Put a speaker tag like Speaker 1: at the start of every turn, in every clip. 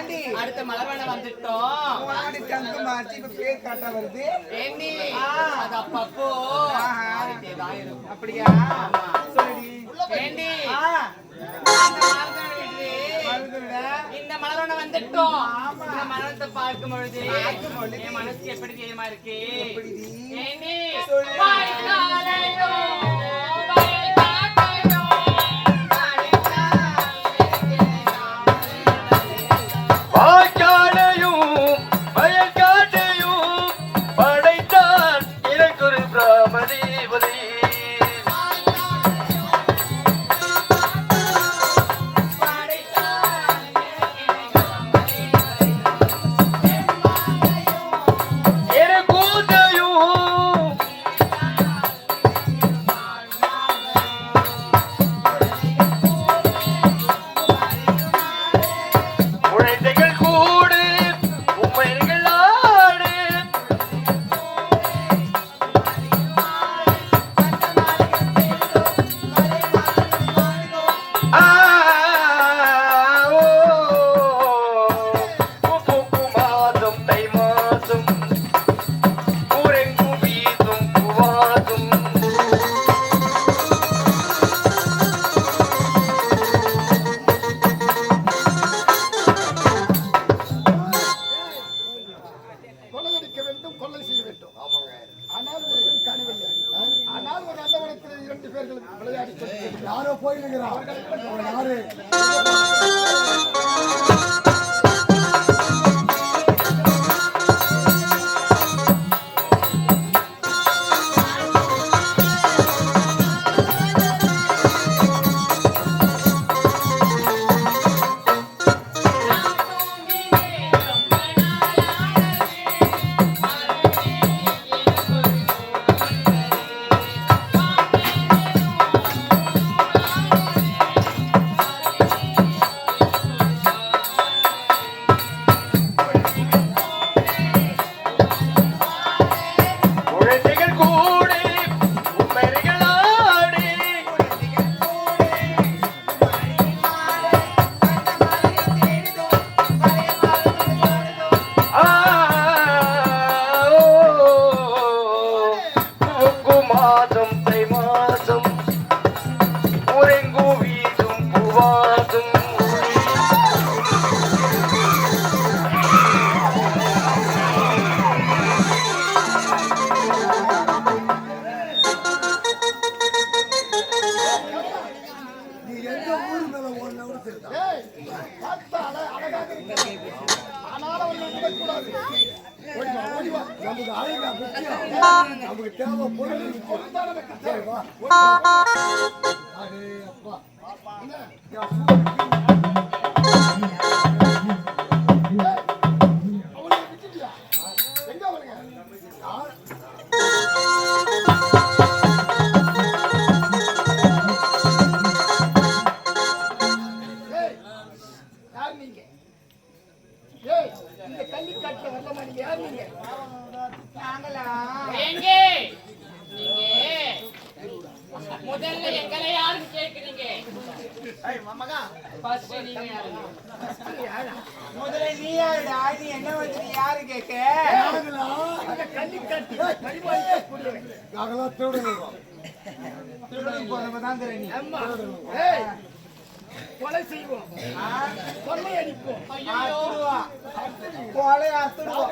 Speaker 1: மனத்து மலர்வன வந்துட்டோம்.
Speaker 2: மாடி தங்கு மாத்தி இப்ப பேர் காட்ட வருது.
Speaker 1: ஏண்டி?
Speaker 2: ஆ.
Speaker 1: அது அப்பப்போ.
Speaker 2: அப்படியா?
Speaker 1: ஏண்டி? இந்த மலரோட வந்துட்டோம். இந்த மலரத்தை பார்க்கும் பொழுது. என் மனசுக்கு எப்படி தெரியுமா இருக்கு? ஏண்டி?
Speaker 3: கொள்ளை செய்ய வேண்டும். ஆனால் ஒருவன் காணவில்லை. ஆனால் ஒரு அந்தவனத்தில் இரண்டு பேர்கள் விளையாடி. யாரோ போயிருக்கிறார். யாரு? நீங்க? ஏய், இந்த கள்ளிக்காட்டுல வரலாமா நீங்க? யார் நீங்க?
Speaker 1: எங்கே நீங்க முதல்ல எங்களை யாருன்னு கேக்குறீங்க? First நீங்க யாருங்க?
Speaker 2: முதல்ல நீ யாருடா? நீ என்ன வந்து யாரு கேட்க போறவதான்.
Speaker 3: ஏய், கொலை செய்வோம் கொள்ளை அடிப்போம்
Speaker 2: கொலை ஆத்துருவா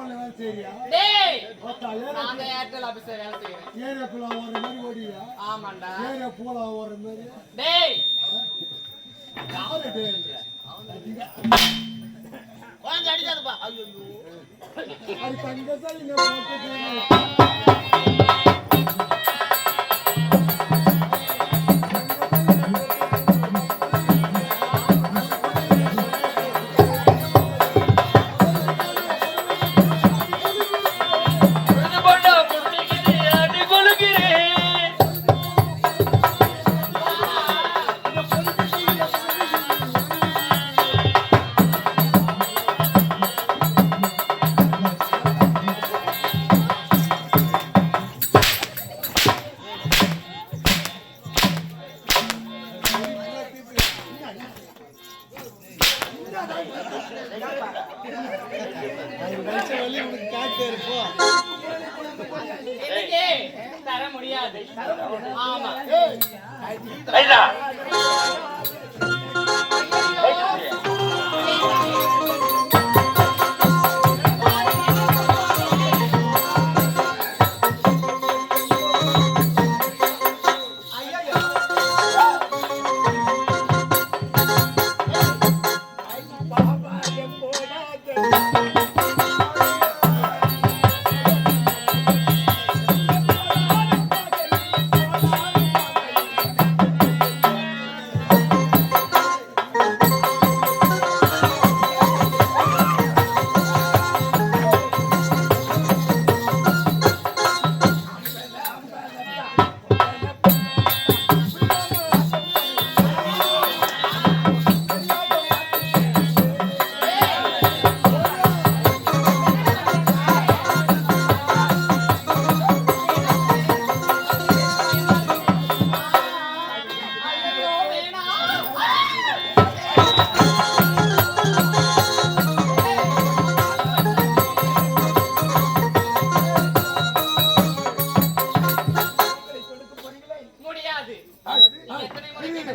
Speaker 3: சரியா
Speaker 1: டேய்! நாங்க ஏர்டெல் ஆபீஸ்ல வேலை
Speaker 3: மாதிரி ஓடியா
Speaker 1: ஆமாண்டா.
Speaker 3: ஏரியா பூலா மாதிரி.
Speaker 1: டேய்!
Speaker 3: யாரு டேய்?
Speaker 1: குழந்தை அடிக்காதப்பா. ஐயோ
Speaker 3: அது
Speaker 4: பொழுது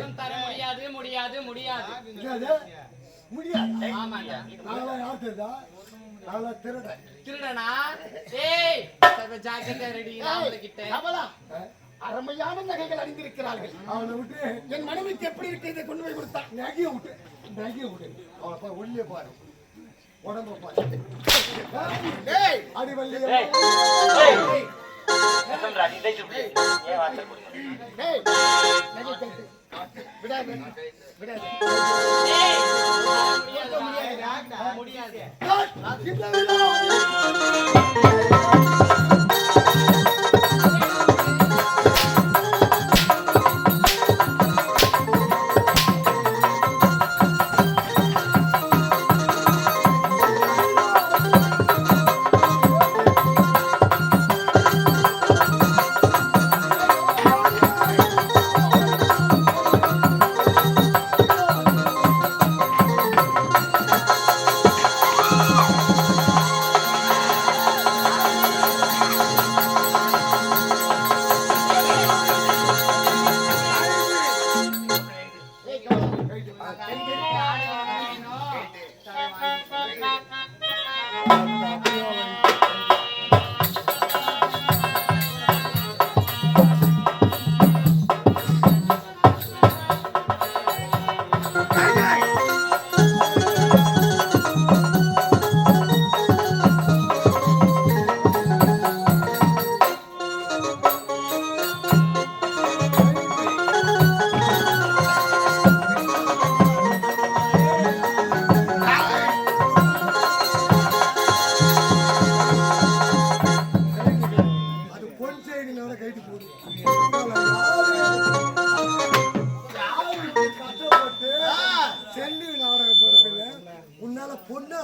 Speaker 1: கேட்டாலும் தர முடியாது முடியாது முடியாது?
Speaker 3: முடியாது.
Speaker 1: ஆமாண்டா.
Speaker 3: நாங்களாம் யார் தெரியுதா? நாங்களாம் திருடன்.
Speaker 1: திருடனா? ஏய் ஜாக்கிரதை ரெடி கிட்ட
Speaker 2: அருமையான நகைகள் அணிந்திருக்கிறார்கள்.
Speaker 3: அவனை விட்டு
Speaker 2: என் மனைவிக்கு எப்படி இருக்கு? இதை கொண்டு போய் கொடுத்தா?
Speaker 3: நகைய விட்டு. நகைய விட்டு அவனை பாரு ஒல்லிய பாரு. உடம்ப பாரு.
Speaker 2: டேய்
Speaker 3: அடி வல்லிய
Speaker 4: ஏய்.
Speaker 1: முடியாது.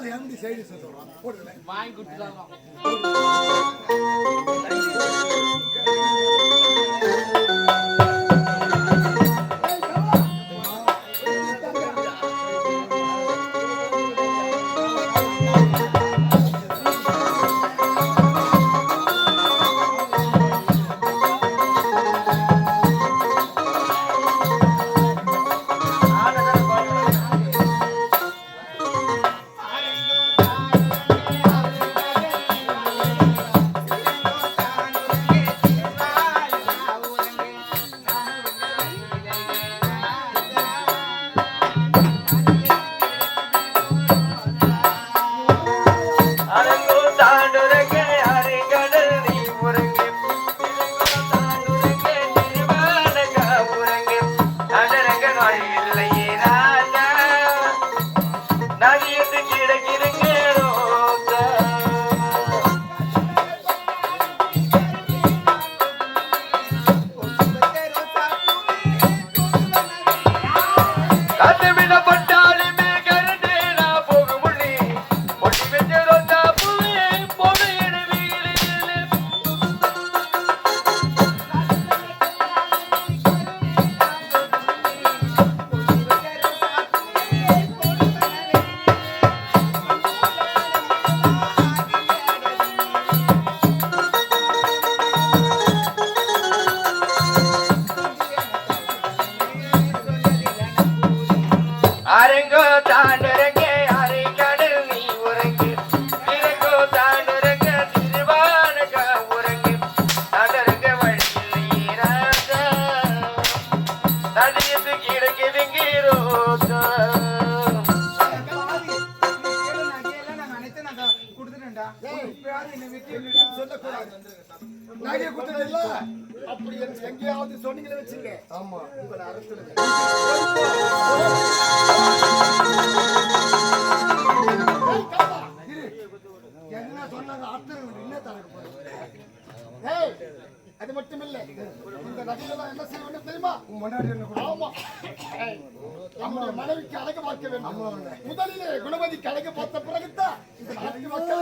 Speaker 3: பொண்ணால எப்படி செய்தி சொல்றான் போடுல
Speaker 1: வாங்கி கொடுத்துட்டாங்க
Speaker 4: அப்படி எங்கேயாவது சொன்னீங்களே வச்சுங்க ஆமா. உங்களை என்ன சொன்னாங்க என்ன போறேன் அது மட்டும் இல்ல. இந்த நகையெல்லாம் என்ன செய்ய வேண்டும் தெரியுமா? ஆமா. ஏய், நம்முடைய மனைவிக்கு அழகு பார்க்க வேண்டும். முதலிலே குணவதிக்கு அழகு பார்த்த பிறகுதான் இந்த நாட்டு.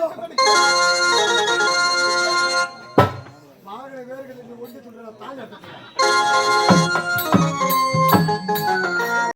Speaker 4: வேறு ஒன்று சொல்றேன் தாங்க